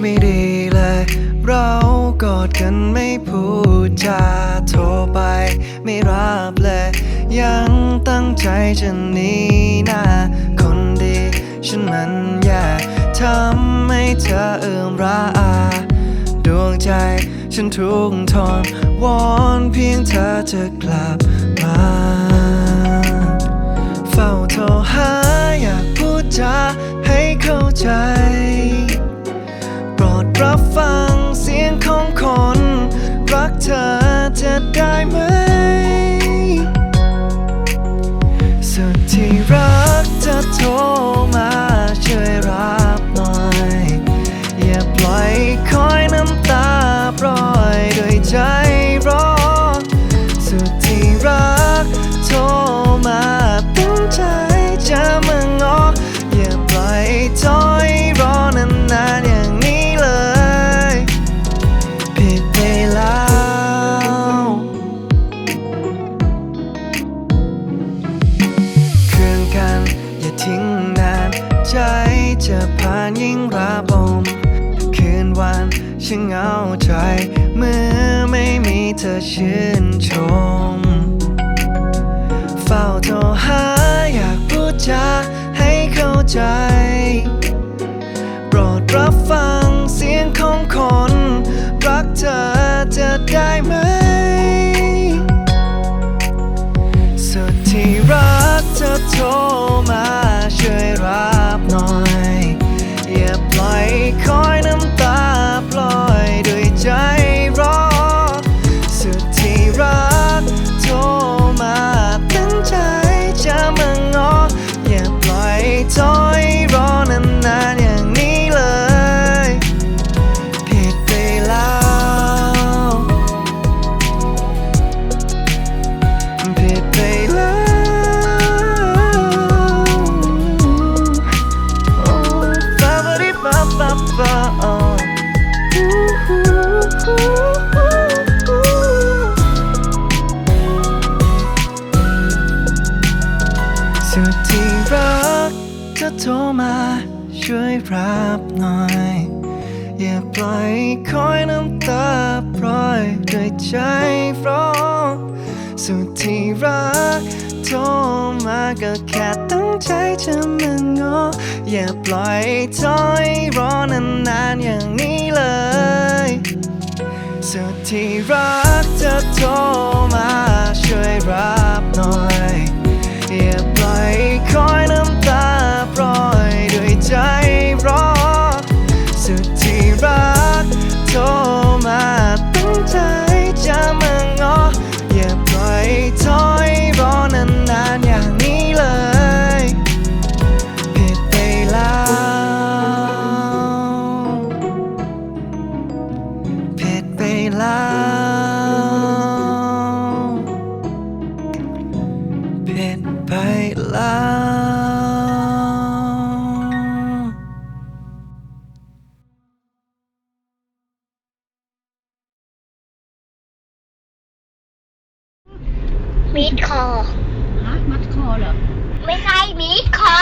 ไม่ดีเลย เรากอดกันไม่พูดจาโทรไป ไม่รับเลย ยังตั้งใจจะหนีหน้าคนดี ฉันมันแย่ทำให้เธอเอื่มระอาดวงใจฉันทุกข์ทนวอนเพียงเธอจะกลับมาเฝ้าโทรหาอยากพูดจาให้เข้าใจ สุดที่รัก ใจจะผ่านยิ่งระบมคืนวันฉันเหงาใจเมื่อไม่มีเธอชื่นชม เฝ้าโทรหา กจะโทรมาช่วยรับหน่อย อย่าปล่อยคอยน้ำตาปล่อยด้วยใจร้อนสุดที่รักโทรมาก็แค่ตั้งใจจะมางออย่าปล่อยถอยรอนานๆอย่างนี้เลยสุดที่รักจะโทร ผิดไปแล้วมีดคอ ฮะมัดคอเหรอ ไม่ใช่มีดคอ